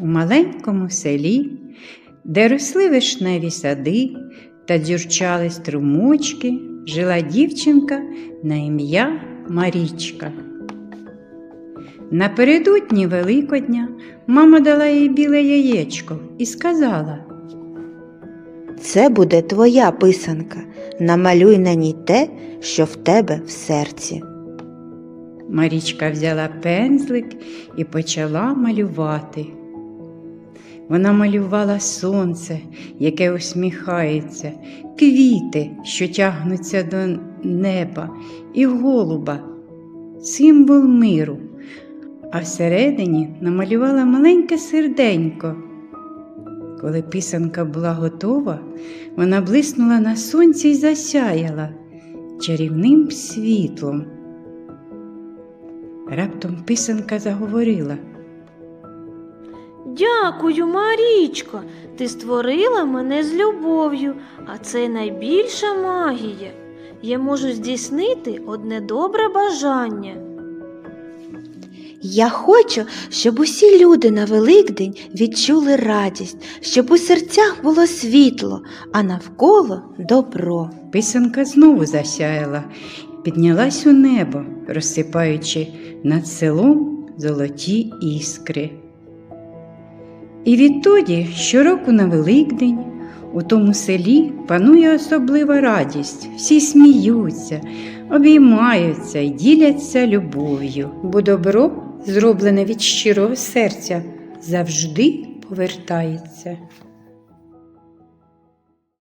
У маленькому селі, де росли вишневі сади та дзюрчали струмочки, жила дівчинка на ім'я Марічка. Напередодні Великодня мама дала їй біле яєчко і сказала Це буде твоя писанка. Намалюй на ній те, що в тебе в серці. Марічка взяла пензлик і почала малювати. Вона малювала сонце, яке усміхається, квіти, що тягнуться до неба, і голуба, символ миру. А всередині намалювала маленьке серденько. Коли писанка була готова, вона блиснула на сонці й засяяла чарівним світлом. Раптом писанка заговорила. Дякую, Марічко. Ти створила мене з любов'ю, а це найбільша магія. Я можу здійснити одне добре бажання. Я хочу, щоб усі люди на Великдень відчули радість, щоб у серцях було світло, а навколо добро. Писанка знову засяяла, піднялась у небо, розсипаючи над селом золоті іскри. І відтоді щороку на Великдень у тому селі панує особлива радість. Всі сміються, обіймаються і діляться любов'ю, бо добро, зроблене від щирого серця, завжди повертається.